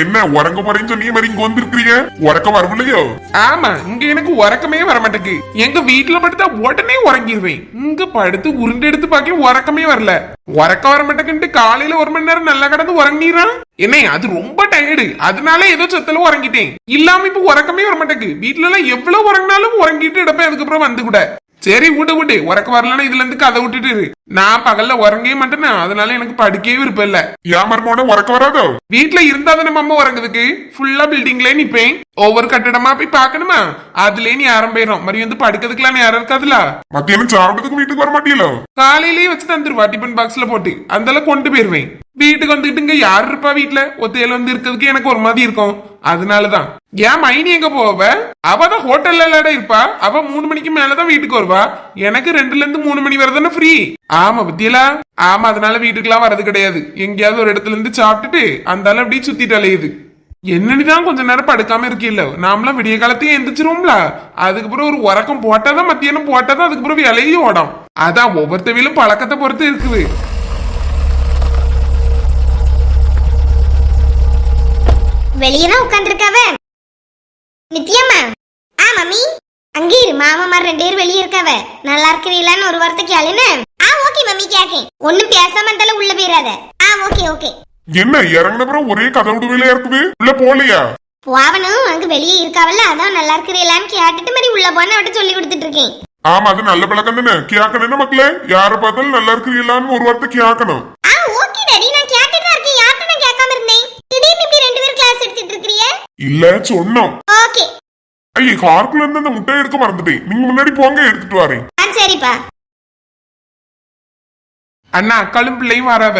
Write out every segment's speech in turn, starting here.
என்ன உறங்க போறேன்னு சொன்னீங்க மாதிரி இங்க வந்திருக்கிறீங்க? உறக்க வரவில்லையோ? ஆமா இங்க எனக்கு உறக்கமே வர மாட்டேங்குது எங்க வீட்டுல படுத்தா உடனே உறங்கிடுவேன் இங்க படுத்து உருண்டு எடுத்து பார்க்க உறக்கமே வரல. உறக்க வர மாட்டேங்குன்ட்டு காலையில ஒரு மணி நேரம் நல்லா கடந்து உறங்கிடுறான் என்ன அது ரொம்ப டயர்டு அதனால ஏதோ சத்தல உறங்கிட்டேன். இல்லாம இப்ப உறக்கமே வர மாட்டேங்குது வீட்டுல எல்லாம் எவ்வளவு உறங்கினாலும் உறங்கிட்டு இடப்பேன் அதுக்கப்புறம் வந்து கூட. சரி விடு விடு. உறக்க வரலன்னா இதுல இருந்து கதை விட்டுட்டு நான் பகல்ல உறங்கவே மாட்டேனா அதனால எனக்கு படுக்கவே விருப்பம் இல்ல. ஏன் மருமோட உறக்க வராதோ? வீட்ல இருந்தா தானே அம்மா உறங்குதுக்கு ஃபுல்லா பில்டிங்ல நிப்பேன். ஒவ்வொரு கட்டடமா போய் பார்க்கணுமா? அதுலயே நீ ஆரம்பிடும் மாதிரி வந்து படுக்கிறதுக்குலாம் யாரும் இருக்காதுல. மத்தியானம் சாப்பிட்டதுக்கு வீட்டுக்கு வர மாட்டீங்களோ காலையிலேயே வச்சு தந்துருவா டிபன் பாக்ஸ்ல போட்டு. அதெல்லாம் கொண்டு போயிருவேன். வீட்டுக்கு வந்துட்டு இங்க யார் இருப்பா வீட்ல? ஒத்தையில வந்து இருக்கிறதுக்கு எனக்கு ஒரு மாதிரி இருக்கும். அதனாலதான். ஏன் மைனி எங்க போவ? அவ தான் ஹோட்டல்ல இருப்பா. அவ மூணு மணிக்கு மேலதான் வீட்டுக்கு வருவா. எனக்கு ரெண்டுல இருந்து மூணு மணி வரை தானே ஃப்ரீ ஆமா பத்தியலா? ஆமா அதனால வீட்டுக்குலாம் வரது கிடையாது. எங்கேயாவது ஒரு இடத்துல இருந்து சாப்பிட்டுட்டு அந்தால அப்படியே சுத்திட்டு அலையுது. என்னன்னுதான் கொஞ்ச நேரம் படுக்காம இருக்கீல்ல நாமளாம் விடிய காலத்தையும் எந்திரிச்சிருவோம்ல. அதுக்கப்புறம் ஒரு உறக்கம் போட்டாதான் மத்தியானம் போட்டாதான் அதுக்கப்புறம் விலையும் ஓடும். அதான் ஒவ்வொருத்தவிலும் பழக்கத்தை பொறுத்து இருக்குது. வெளியே தான் உட்காந்துருக்காவ நித்யாமா ஆ மம்மி. அங்கே இரு. மாதிரி ரெண்டு பேரும் வெளியே இருக்காவ. நல்லா இருக்கிறீங்களான்னு ஒரு வார்த்தை கேளுன்னு. கேக்கேன் ஒண்ணும் பேசாம இருந்தாலும் உள்ள போயிடாத ஆ ஓகே ஓகே என்ன இறங்கின பிறகு ஒரே கதை விடுவேலையா இருக்குது உள்ள போகலையா? போவனும் அங்க வெளியே இருக்காவல்ல அதான் நல்லா இருக்கிறீங்களான்னு கேட்டுட்டு மாதிரி உள்ள போன அவட்ட சொல்லி கொடுத்துட்டு இருக்கேன். ஆமா அது நல்ல பழக்கம் தானே? கேட்கணும் மக்களே? யார பார்த்தாலும் நல்லா இருக்கிறீங்களான்னு ஒரு வார்த்தை கேட்கணும் ஆ ஓகே டாடி நான் கேட்டுட்டு தான் இருக்கேன். யார்கிட்ட நான் கேட்காம இருந்தேன்? திடீர்னு இப்படி ரெண்டு பேரும் கிளாஸ் எடுத்துட்டு இருக்கீங்க இல்ல சொன்னோம். ஓகே ஐயே கார்க்குள்ள இருந்து அந்த முட்டையை எடுக்க மறந்துட்டேன். நீங்க முன்னாடி போங்க எடுத்துட்டு வரேன். சரிப்பா. அண்ணா அக்காளும் பிள்ளையும் வரவ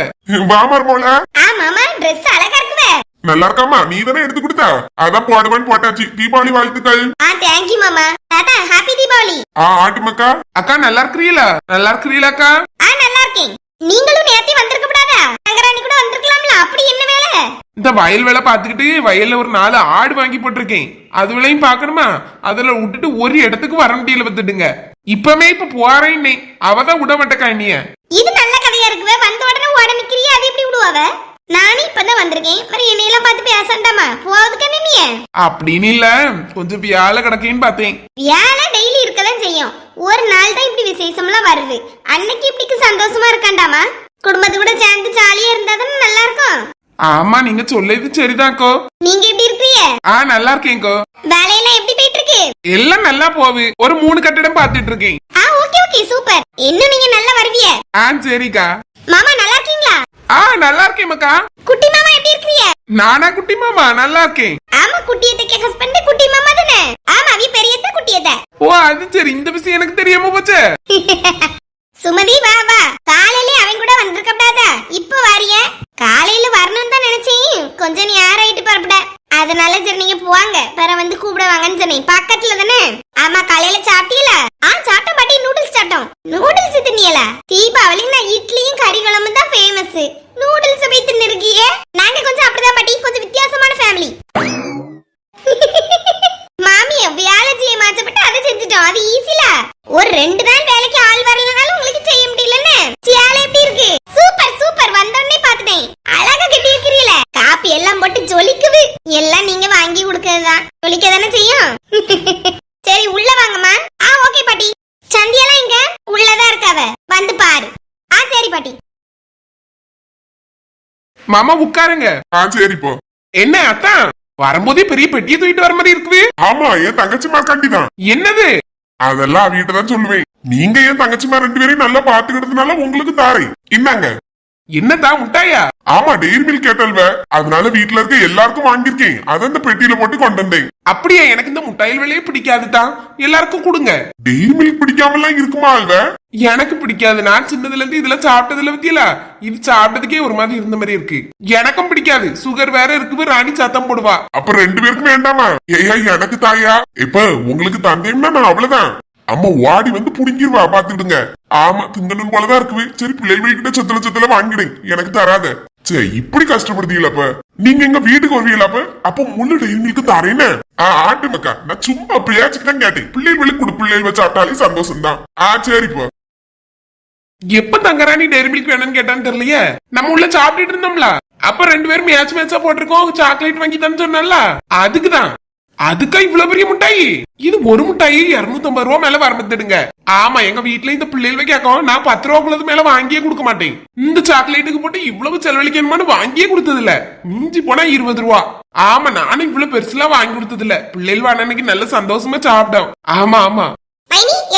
வா மருமோல ஆ மாமா Dress அழகா இருக்குவே. நல்லா இருக்காமா நீ தானே எடுத்து கொடுத்தா? அதான் போடுவேன்னு போட்டாச்சு. தீபாவளி வாழ்த்துக்கள். ஆ தேங்க்யூ மாமா. தாத்தா ஹாப்பி தீபாவளி. ஆ ஆட்டு மக்கா அக்கா நல்லா இருக்கிறீங்களா நல்லா இருக்கிறீங்களா அக்கா? ஆ நல்லா இருக்கேன். நீங்களும் நேத்தி வந்திருக்க கூடாதா? தங்கராணி கூட வந்திருக்கலாம்ல அப்படி என்ன வேலை? இந்த வயல் வேலை பார்த்துக்கிட்டு வயல்ல ஒரு நாலு ஆடு வாங்கி போட்டிருக்கேன். அது விலையும் பார்க்கணுமா? அதுல விட்டுட்டு ஒரு இடத்துக்கு வர முடியல பத்துடுங்க இப்பமே இப்ப போறேன்னே. அவதான் விட மாட்டேக்கா என்னைய. இது நல்ல கதையா இருக்குவே. வந்த உடனே ஓட நிக்கிறியா? அது எப்படி விடுவாவ நானே இப்பதான் வந்திருக்கேன். மாதிரி என்னையெல்லாம் பார்த்து பேசண்டாமா? போவதுக்கு நீ? அப்படின்னு இல்ல. கொஞ்சம் வியாழ கிடக்கேன்னு பார்த்தேன். வேலை டெய்லி இருக்கதான் செய்யும். ஒரு நாள் தான் இப்படி விசேஷம்லாம் வருது. அன்னைக்கு இப்படிக்கு சந்தோஷமா இருக்காண்டாமா? குடும்பத்து கூட சேர்ந்து ஜாலியா இருந்தா தானே நல்லா இருக்கும் ஆமா நீங்க சொல்லுது சரிதான்க்கோ. நீங்க எப்படி இருக்கீங்க ஆ நல்லா இருக்கேன்க்கோ. வேலையெல்லாம் எப்படி போயிட்டு இருக்கு. எல்லாம் நல்லா போகுது. ஒரு மூணு கட்டிடம் பார்த்துட்டு இருக்கேன். ஆ ஓகே ஓகே சூப்பர். இன்னும் நீங்க நல்லா வருவிய? ஆ சரிக்கா. மாமா நல்லா இருக்கீங்களா? ஆ நல்லா இருக்கேன் மக்கா. குட்டி மாமா எப்படி இருக்கீங்க நானா குட்டி மாமா நல்லா இருக்கேன். ஆமா குட்டியத்தை ஹஸ்பண்ட் குட்டி மாமா தானே? ஆமா அவி பெரியத்த குட்டியத்த. ஓ அது சரி. இந்த விஷயம் எனக்கு தெரியாம போச்சு. சுமதி வா வா காலையில அவன் கூட வந்திருக்கப்படாதா இப்ப வாரிய காலையில வரணும்னு தான் நினைச்சேன் கொஞ்சம் நேரம் ஆயிட்டு பரப்பட அதனால சரி நீங்க போவாங்க பிற வந்து கூப்பிட வாங்கன்னு சொன்னேன் பக்கத்துல தானே ஆமா காலையில சாப்பிட்டீங்களா ஆ சாப்பிட்டோம் பாட்டி நூடுல்ஸ் சாப்பிட்டோம் நூடுல்ஸ் தின்னியலா தீபாவளி நான் இட்லியும் கறி குழம்பு தான் ஃபேமஸ் நூடுல்ஸ் போய் தின்னிருக்கியே நாங்க கொஞ்சம் அப்படிதான் பாட்டி கொஞ்சம் வித்தியாசமான ஃபேமிலி மாமிய வேலை செய்ய மாச்சப்பட்டு அதை செஞ்சுட்டோம் அது ஈஸில ஒரு ரெண்டு நாள் வேலைக்கு ஆள் வரலனாலும் உங்களுக்கு செய்ய முடியலன்னு சியால எப்படி இருக்கு சூப்பர் சூப்பர் வந்தோடனே பாத்துட்டேன் அழகா கட்டி இருக்கிறீல காப்பி எல்லாம் போட்டு ஜொலிக்குது எல்லாம் நீங்க வாங்கி கொடுக்கறதுதான் ஜொலிக்க தானே செய்யும் சரி உள்ள வாங்கம்மா ஆ ஓகே பாட்டி சந்தியெல்லாம் இங்க உள்ளதா இருக்காவ வந்து பாரு ஆ சரி பாட்டி மாமா உட்காருங்க. ஆ சரி போ. என்ன அத்தான்? வரும்போதே பெரிய பெட்டியை தூக்கிட்டு வர மாதிரி இருக்குது. ஆமா என் தங்கச்சிமா கண்டிதான். என்னது? அதெல்லாம் அவகிட்ட தான் சொல்லுவேன். நீங்க என் தங்கச்சிமா ரெண்டு பேரையும் நல்லா பாத்துக்கிட்டதுனால உங்களுக்கு தாரேன். இந்தாங்க. என்னதா முட்டாயா? ஆமா டெய்ரி மில்க் கேட்டல்வ. அதனால வீட்ல இருக்க எல்லாருக்கும் வாங்கியிருக்கேன். அதை இந்த பெட்டியில போட்டு கொண்டு வந்தேன். அப்படியே? எனக்கு இந்த முட்டாயில் விலையே பிடிக்காதுதான் எல்லாருக்கும் கொடுங்க. டெய்ரி மில்க் பிடிக்காமலாம் இருக்குமா அல்வ? எனக்கு பிடிக்காது. நான் சின்னதுல இருந்து இதுல சாப்பிட்டதுல பத்தியல. இது சாப்பிட்டதுக்கே ஒரு மாதிரி இருந்த மாதிரி இருக்கு. எனக்கும் பிடிக்காது. சுகர் வேற இருக்குது. ராணி சத்தம் போடுவா. அப்ப ரெண்டு பேருக்கும் வேண்டாமா? ஏயா எனக்கு தாயா. இப்ப உங்களுக்கு தந்தைன்னா நான் அவ்வளவுதான். அம்மா ஓடி வந்து புடிங்கிருவா பாத்துக்கிடுங்க ஆமா திங்கணும் போலதான் இருக்குது. சரி பிள்ளைகள் கிட்ட சொத்துல சொத்துல வாங்கிடு. எனக்கு தராத. சரி இப்படி கஷ்டப்படுத்தீங்களப்ப நீங்க எங்க வீட்டுக்கு வருவீங்களாப்ப அப்ப? முழு டெய்ரி மில்க் தரேன்னு. ஆ ஆட்டு மக்கா நான் சும்மா பேச்சுக்கு தான் கேட்டேன். பிள்ளைகளுக்கு கொடு பிள்ளைகள் வச்சாட்டாலே சாப்பிட்டாலே சந்தோஷம் தான் ஆ சரிப்பா எப்ப தங்கராணி டெய்ரி மில்க் வேணும்னு கேட்டான்னு தெரியலையே? நம்ம உள்ள சாப்பிட்டுட்டு இருந்தோம்ல. அப்ப ரெண்டு பேரும் மேட்ச் மேட்சா போட்டிருக்கோம். சாக்லேட் வாங்கி தன்னு சொன்னல அதுக்குதான். அதுக்கா இவ்வளவு பெரிய முட்டாய்? இது ஒரு மிட்டாய் இருநூத்தி ஐம்பது ரூபா மேல வரமத்துடுங்க ஆமா எங்க வீட்ல இந்த பிள்ளைகள் கேட்கும் நான் பத்து ரூபாக்குள்ளது மேல வாங்கியே கொடுக்க மாட்டேன். இந்த சாக்லேட்டுக்கு போட்டு இவ்வளவு செலவழிக்கணுமான்னு வாங்கியே கொடுத்தது இல்ல மிஞ்சி போனா இருபது ரூபா. ஆமா நானும் இவ்வளவு பெருசுலாம் வாங்கி கொடுத்தது இல்ல பிள்ளைகள் வாடனைக்கு நல்ல சந்தோஷமா சாப்பிட்டோம். ஆமா ஆமா.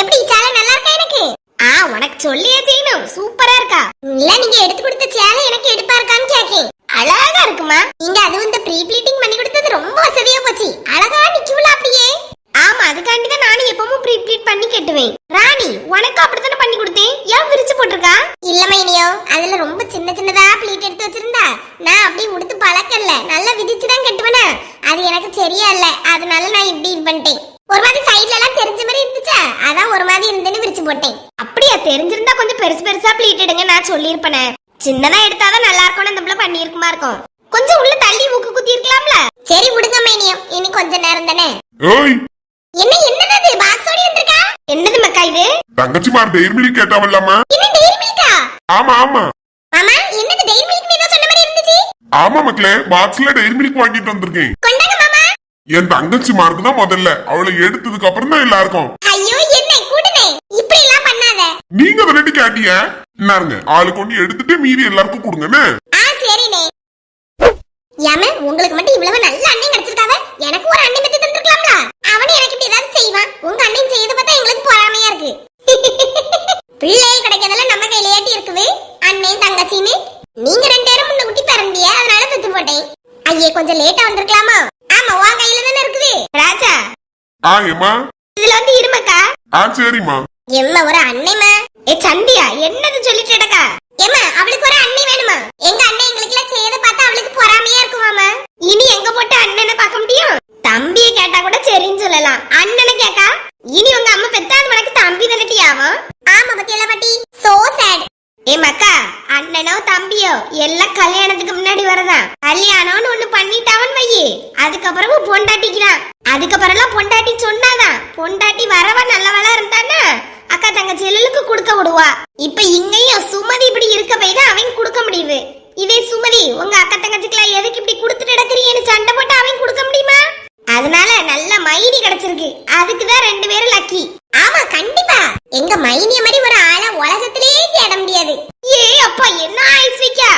எப்படி நல்லா இருக்கா எனக்கு? ஆ உனக்கு சொல்லியே செய்யணும் சூப்பரா இருக்கா. இல்ல நீங்க எடுத்து கொடுத்த சேலை எனக்கு எடுப்பா இருக்கான்னு கேக்கேன். அழகா இருக்குமா? நீங்க அது வந்து ப்ரீ ப்ளீட்டிங் பண்ணி கொடுத்தது ரொம்ப வசதியா போச்சு. அழகா நிக்கும்ல அப்படியே. ஆமா அதுக்காண்டி தான் நானும் எப்பவும் ப்ரீ ப்ளீட் பண்ணி கட்டுவேன். ராணி உனக்கு அப்படித்தானே பண்ணி கொடுத்தேன்? ஏன் விரிச்சு போட்டிருக்கா? இல்ல மைனியோ அதுல ரொம்ப சின்ன சின்னதா ப்ளீட் எடுத்து வச்சிருந்தா நான் அப்படியே உடுத்து பழக்கல்ல. நல்லா விதிச்சு தான் கட்டுவேனா? அது எனக்கு சரியா இல்ல அதனால நான் இப்படி இது பண்ணிட்டேன். ஒரு மாதிரி சைடுல எல்லாம் தெரிஞ்ச மாதிரி இருந்துச்சா? அதான் ஒரு மாதிரி இருந்துன்னு விரிச்சு போட்டேன். அப்படியா தெரிஞ்சிருந்தா கொஞ்சம் பெருசு பெருசா ப்ளீட் எடுங்க நான் சொல்லியிருப்பேன். சின்னதா எடுத்தாதான் நல்லா இருக்கும்னு இந்த பிள்ளை பண்ணியிருக்குமா இருக்கும். கொஞ்சம் உள்ள தள்ளி ஊக்கு குத்தி இருக்கலாம்ல சரி விடுங்க மைனியம். இனி கொஞ்ச நேரம் தானே. ஏய்! என்ன என்னது இது பாக்ஸோட வந்திருக்கா? என்னது மக்கா இது? தங்கச்சிமார் டெய்ரி மில்க் கேட்டாவல்லாமா என்ன டெய்ரி மில்கா ஆமா ஆமா. மாமா என்னது டெய்ரி மில்க் ஏதோ சொன்ன மாதிரி இருந்துச்சு? ஆமா மக்களே பாக்ஸ்ல டெய்ரி மில்க் வாங்கிட்டு வந்திருக்கேன். கொண்டாங்க மாமா. என் தங்கச்சிமாருக்கு தான் முதல்ல. அவளை எடுத்ததுக்கு அப்புறம் தான் எல்லாருக்கும். ஐயோ என்ன கூடுனே நீங்க தானே கேட்டீங்க இன்னாருங்க ஆளு கொண்டு எடுத்துட்டு மீதி எல்லாருக்கும் கொடுங்கன்னு ஆ சரிண்ணே. ஏம உங்களுக்கு மட்டும் இவ்வளவு நல்ல அண்ணன் கிடைச்சிருக்காவ? எனக்கு ஒரு அண்ணன் பத்தி தந்திருக்கலாம்ல? அவனும் எனக்கு இப்படி ஏதாவது செய்வான். உங்க அண்ணன் செய்யறத பார்த்தா எங்களுக்கு பொறாமையா இருக்கு. பிள்ளைகள் கிடைக்கிறதெல்லாம் நம்ம கையிலேயாட்டி இருக்குது அண்ணன் தங்கச்சின்னு. நீங்க ரெண்டு பேரும் முன்ன குட்டி பிறந்திய அதனால பெத்து போட்டேன். ஐயே கொஞ்சம் லேட்டா வந்திருக்கலாமா? ஆமா உன் கையில தானே இருக்குது ராஜா. ஆ ஏமா இதுல வந்து இருமக்கா. ஆ சரிம்மா. எம்மா ஒரு அன்னைமா ஏ சந்தியா என்னது கேட்கா ஏமா அவளுக்கு ஒரு அண்ணி வேணுமா? எங்க அண்ணன் எங்களுக்கு எல்லாம் செய்யறத பார்த்தா அவளுக்கு பொறாமையா இருக்குமாமா இனி எங்க போட்டு அண்ணனை பார்க்க முடியும்? தம்பியை கேட்டா கூட சரின்னு சொல்லலாம். அண்ணனை கேட்டா இனி உங்க அம்மா பெத்தா அது உனக்கு தம்பி தானட்டி ஆகும். ஆமா பத்தியெல்லாம் பாட்டி? சோ சேட் ஏ மக்கா அண்ணனோ தம்பியோ எல்லாம் கல்யாணத்துக்கு முன்னாடி வரதான். கல்யாணம்னு ஒண்ணு பண்ணிட்டாவன் வையே. அதுக்கப்புறமும் பொண்டாட்டிக்கிறான் அதுக்கப்புறம் எல்லாம் பொண்டாட்டி சொன்னாதான். பொண்டாட்டி வரவன் நல்லவளா இருந்தானா? அக்கா தங்கச்சி எல்லுக்கு கொடுக்க விடுவா. இப்ப இங்கேயும் சுமதி இப்படி இருக்க போய் தான் அவன் கொடுக்க முடியுது. இதே சுமதி உங்க அக்கா தங்கச்சிக்கெல்லாம் எதுக்கு இப்படி கொடுத்துட்டு கிடக்குறீன்னு சண்டை போட்டு அவன் கொடுக்க முடியுமா? அதனால நல்ல மைனி கிடைச்சிருக்கு. அதுக்கு தான் ரெண்டு பேரும் லக்கி ஆமா கண்டிப்பா எங்க மைனிய மாதிரி ஒரு ஆளை உலகத்திலேயே தேட முடியாது ஏ அப்பா என்ன ஐஸ் வைக்கா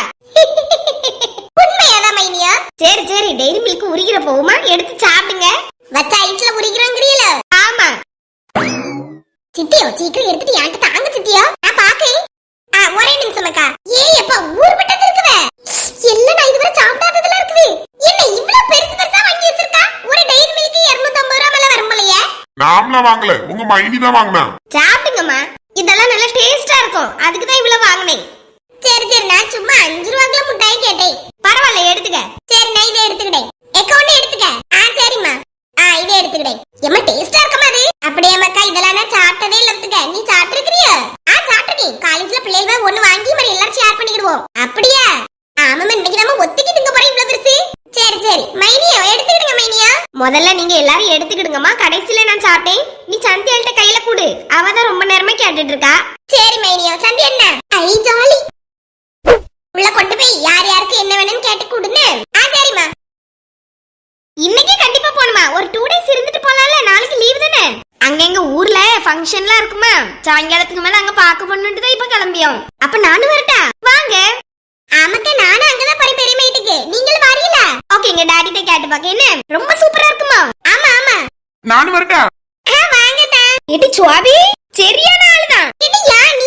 உண்மையாதான் மைனியா சரி சரி டெய்ரி மில்க் உரிக்கிற போகுமா எடுத்து சாப்பிடுங்க வச்ச ஐஸ்ல உரிக்கிறோங்கிறீல ஆமா சித்தியோ சீக்கிரம் எடுத்துட்டு என்கிட்ட தாங்க சித்தியோ நான் பாக்கேன் ஆ ஒரே நிமிஷம் அக்கா ஏய் அப்பா ஊர் பட்டது இருக்குவே எல்லாம் நான் இதுவரை சாப்பிடாததுல இருக்குது என்ன இவ்வளவு பெருசு பெருசா வாங்கி வச்சிருக்கா ஒரு டெய்ரி மில்க் 250 ரூபாய் மேல வரும் போலயே நாமலாம் வாங்கல. உங்க மைனி தான் வாங்கினா. சாப்பிடுங்கம்மா. இதெல்லாம் நல்லா டேஸ்டா இருக்கும். அதுக்கு தான் இவ்வளவு வாங்கினேன். சரி சரி நான் சும்மா அஞ்சு ரூபாய்க்குள்ள முட்டாய் கேட்டேன் பரவாயில்ல எடுத்துக்க சரி நான் இதை எடுத்துக்கிட்டேன் அக்கௌண்ட் எடுத்துக்க ஆ சரிம்மா ஆ இதை எடுத்துக்கிட்டேன் எம்மா டேஸ்டா இருக்குமா அது அப்படியே மக்கா இதெல்லாம் நான் சாப்பிட்டதே இல்ல எடுத்துக்க நீ சாப்பிட்டுருக்கிறியா ஆ சாப்பிட்டுருக்கேன் காலேஜ்ல பிள்ளைகள் ஒண்ணு வாங்கி மாதிரி எல்லாரும் ஷேர் பண்ணிக்கிடுவோம் அப்படியா ஆமாம் இன்னைக்கு நம்ம ஒத்திக்கிட்டுங்க போறோம் இவ்வளவு பெருசு சரி சரி மைனியா எடுத்துக்கிடுங்க மைனியா முதல்ல நீங்க எல்லாரும் எடுத்துக்கிடுங்கம்மா. கடைசியில நான் சாப்பிட்டேன். நீ சந்தியாள்கிட்ட கையில கொடு. அவ தான் ரொம்ப நேரமா கேட்டுட்டு இருக்கா சரி மைனியா. சந்தி என்ன? ஐ ஜாலி. உள்ள கொண்டு போய் யார் யாருக்கு என்ன வேணும்னு கேட்டு கொடுன்னு. ஆ சரிம்மா. இன்னைக்கு கண்டிப்பா போணுமா ஒரு டூ டேஸ் இருந்துட்டு போலாம்ல. நாளைக்கு லீவ் தானே? அங்க எங்க ஊர்ல ஃபங்க்ஷன்லாம் இருக்குமா? சாயங்காலத்துக்கு மேல அங்க பாக்க போணுட்டு தான் இப்ப கிளம்பியோம். அப்ப நானும் வரட்டா? வாங்க. ஆமாக்கா நானும் அங்கதான் போறேன் பெரிய வீட்டுக்கு நீங்களும் வரீங்களா? ஓகேங்க டாடிட்ட கேட்டு பாக்க என்ன? ரொம்ப சூப்பரா இருக்குமா? ஆமா ஆமா. நானும் வரட்டா? வாங்க இது சுவாபி சரியான ஆளுதான். இது யா நீங்க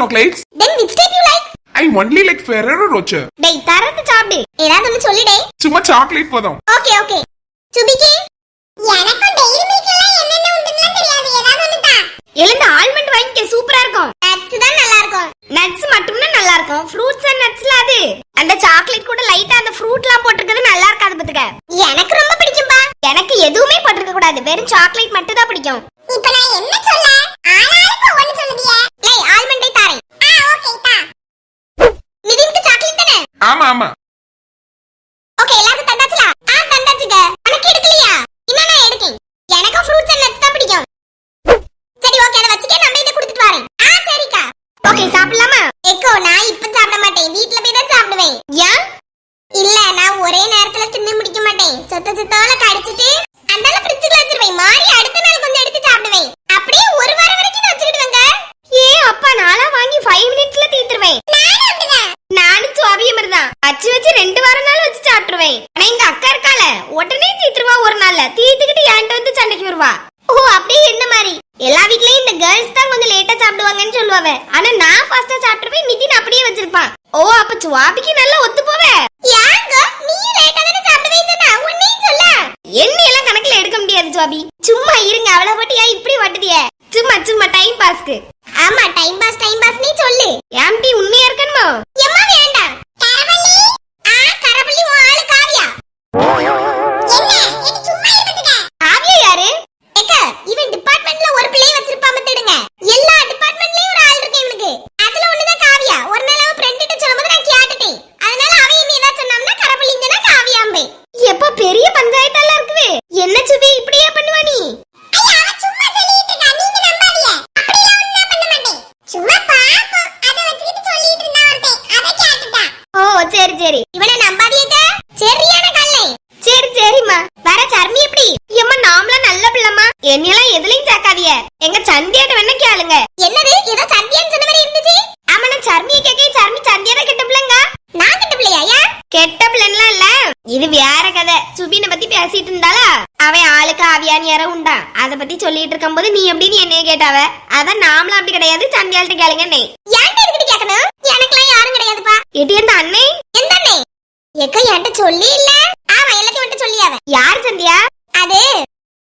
chocolates then which type you like I only like Ferrero Rocher டேய் தரது சாப்பிடு. ஏதாவது ஒன்னு சொல்லிடே சும்மா சாக்லேட் போதும். ஓகே ஓகே சுபிக்கு எனக்கும் டெய்ரி மில்க் எல்லாம் என்னென்ன உண்டுன்னு தெரியாது. ஏதாவது ஒன்னு தா. எழுந்த ஆல்மண்ட் வாங்கிக்க சூப்பரா இருக்கும். நட்ஸ் தான் நல்லா இருக்கும். நட்ஸ் மட்டும் தான் நல்லா இருக்கும். ஃப்ரூட்ஸ் அண்ட் நட்ஸ்ல அது. அந்த சாக்லேட் கூட லைட்டா அந்த ஃப்ரூட்லாம் போட்டிருக்கிறது நல்லா இருக்காது பாத்துக்க எனக்கு ரொம்ப பிடிக்கும்பா. எனக்கு எதுவுமே போட்டிருக்க கூடாது. வெறும் சாக்லேட் மட்டும் தான் பிடிக்கும். இப்போ நான் என்ன சொல்ல? ஆளாளுக்கு ஒன்னு சொல்லுதியே லே ஆல்மண்டை தாரேன் ஆ ஓகே தா நிதினுக்கு சாக்லேட் தானே ஆமா ஆமா ஓகே எல்லாருக்கும் தந்தாச்சுல ஆ தந்தாச்சுங்க உனக்கு எடுக்கலையா இன்னும் நான் எடுக்கேன் எனக்கும் ஃப்ரூட்ஸ் அண்ட் நட்ஸ் தான் பிடிக்கும் சரி ஓகே அதை வச்சுக்கே நம்ம இதை கொடுத்துட்டு வரேன் ஆ சரிக்கா ஓகே சாப்பிடலாமா எக்கோ நான் இப்ப சாப்பிட மாட்டேன் வீட்ல போய் தான் சாப்பிடுவேன் ஏன் இல்ல நான் ஒரே நேரத்துல தின்னு முடிக்க மாட்டேன் சொத்த சொத்தால கடிச்சிட்டு அந்தால ஃப்ரிட்ஜ்ல வச்சிருவேன் மாறி அடுத்த நாள் கொஞ்சம் எடுத்து சாப்பிடுவேன் அப்படியே ஒரு வாரம் வரைக்கும் வச்சுக்கிடுவேங்க ஏ அப்பா நாளா வாங்கி 5 மினிட்ஸ்ல தீத்துருவேன் நானும் அப்படிதான் நானும் சுவாபியம் தான் வச்சு வச்சு ரெண்டு வாரம் நாள் வச்சு சாப்பிட்டுருவேன் ஆனா எங்க அக்கா இருக்கால உடனே தீத்துருவா ஒரு நாள்ல தீத்துக்கிட்டு என்கிட்ட வந்து சண்டைக்கு வருவா ஓ அப்படியே என்ன மாதிரி எல்லா வீட்லயும் இந்த கேர்ள்ஸ் தான் கொஞ்சம் லேட்டா சாப்பிடுவாங்கன்னு சொல்லுவாங்க ஆனா நான் ஃபாஸ்டா சாப்பிட்டுருவேன் நிதின் அப்படியே வச்சிருப்பான் ஓ அப்ப சுவாபிக்கு நல்லா ஒத்து போவே யாங்க நீ லேட்டா தானே சாப்பிடுவேன்னு சொன்னா உன்னையும் சொல்ல எண்ணி எல்லாம் கணக்குல எடுக்க சும்மா இருங்க அவளை போட்டு ஏன் இப்படி வட்டுதிய? சும்மா சும்மா டைம் பாஸ்க்கு ஆமா டைம் பாஸ் டைம் பாஸ் நீ சொல்லு. ஏம்டி உண்மையா இருக்கணுமோ எம்மா வேண்டாம் கரவள்ளி ஆ கரவள்ளி உன் ஆளு காவியா என்ன இது சும்மா இருந்துங்க காவியா யாரு ஏக்க இவன் டிபார்ட்மெண்ட்ல ஒரு பிள்ளை வச்சிருப்பா மத்திடுங்க எல்லா டிபார்ட்மெண்ட்லயும் ஒரு ஆள் இருக்கு இவனுக்கு அதுல ஒண்ணுதான் காவியா ஒரு நாள் அவன் ஃப்ரெண்ட் கிட்ட சொல்லும்போது நான் கேட்டுட்டேன் அதனால அவன் என்ன ஏதாவது சொன்னான்னா கரவள்ளிங்கன்னா காவியாம்பே எப்ப பெரிய பஞ்சாயத்தெல்லாம் இருக்குது என்ன சுபி இப்படியே பண்ணுவா நீ சும்மா சொல்லிட்டு இருக்கா நீங்க நம்பாதீங்க அப்படியே ஒண்ணா பண்ண மாட்டேன் சும்மா பாப்போம் அத வச்சுக்கிட்டு சொல்லிட்டு இருந்தா ஒருத்தன் அத கேட்டுட்டா ஓ சரி சரி இவனை நம்பாதீங்க சரியான கல்லை சரி சரிம்மா வேற சர்மி எப்படி ஏம்மா நாமலாம் நல்ல பிள்ளைமா என்னையெல்லாம் எதுலயும் சேர்க்காதீங்க எங்க சந்தியாட்ட வேணா கேளுங்க என்னது ஏதோ சந்தியான்னு சொன்ன மாதிரி இருந்துச்சு ஆமா நான் சர்மியை கேட்க சர்மி சந்தியாட கெட்ட பிள்ளைங்க நான் கெட்ட பிள்ளையா ஏன் கெட்ட பிள்ளைலாம் இல்ல இது வேற கதை சுபினை பத்தி பேசிட்டு இருந்தாளா அவன் ஆளுக்கு ஆவியான்னு யாரோ உண்டா அத பத்தி சொல்லிட்டு இருக்கும்போது நீ எப்படின்னு என்னைய கேட்டாவ? அதான் நாமளும் அப்படி கிடையாது சந்தியாள்கிட்ட கேளுங்க நீ ஏன்ட்ட இதுக்கிட்ட கேட்கணும்? எனக்குலாம் யாரும் கிடையாதுப்பா. எடி அந்த அண்ணே? எந்த அண்ணே? எக்க என்கிட்ட சொல்லி இல்ல. ஆமா எல்லாத்தையும் விட்டு சொல்லியாவ யார் சந்தியா? அது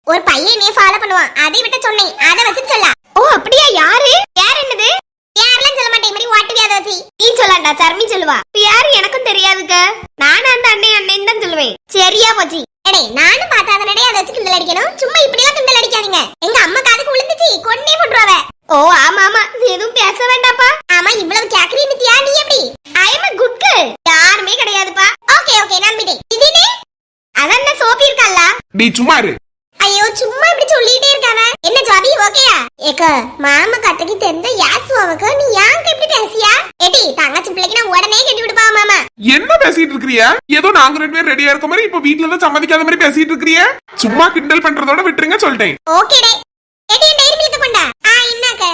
ஒரு பையனே ஃபாலோ பண்ணுவான். அதை விட்டு சொன்னேன். அதை வச்சு சொல்ல. ஓ அப்படியா? யாரு? யார் என்னது? யாரெல்லாம் சொல்ல மாட்டேன். மாதிரி ஓட்டு வியாத வச்சு. நீ சொல்லாண்டா சர்மி சொல்லுவா. யாரு எனக்கும் தெரியாதுக்க. நானும் அந்த அண்ணே அண்ணன் தான் சொல்லுவேன். சரியா போச்சு. எடே நானும் பார்த்தா அதனடே அதை வச்சு கிண்டல் அடிக்கணும். சும்மா இப்படி எல்லாம் கிண்டல் அடிக்காதீங்க. எங்க அம்மா காதுக்கு விழுந்துச்சு. கொன்னே போட்டுருவாவ. ஓ ஆமா ஆமா. நீ எதுவும் பேச வேண்டாப்பா ஆமா இவ்வளவு கேக்குறீ நித்யா நீ எப்படி? I am a good girl யாருமே கிடையாதுப்பா. ஓகே ஓகே நம்பிட்டேன். இதுனே அதான் சோபி இருக்கல்ல நீ சும்மா இரு. ஐயோ சும்மா இப்படி சொல்லிட்டே என்ன ஜாபி ஓகேயா? ஏக்க மாமா கத்தக்கு தெரிஞ்ச யாசு அவக்கு நீ யாங்க இப்படி பேசியா? ஏடி தங்கச்சி பிள்ளைக்கு நான் உடனே கட்டி விடுப்பா மாமா. என்ன பேசிட்டு இருக்கிறியா? ஏதோ நாங்க ரெண்டு பேரும் ரெடியா இருக்க மாதிரி இப்ப வீட்ல தான் சம்மதிக்காத மாதிரி பேசிட்டு இருக்கிறியா? சும்மா கிண்டல் பண்றதோட விட்டுருங்க சொல்லிட்டேன். ஓகேடே ஏடி டெய்ரி மில்க் கொண்டா ஆ இன்னாக்க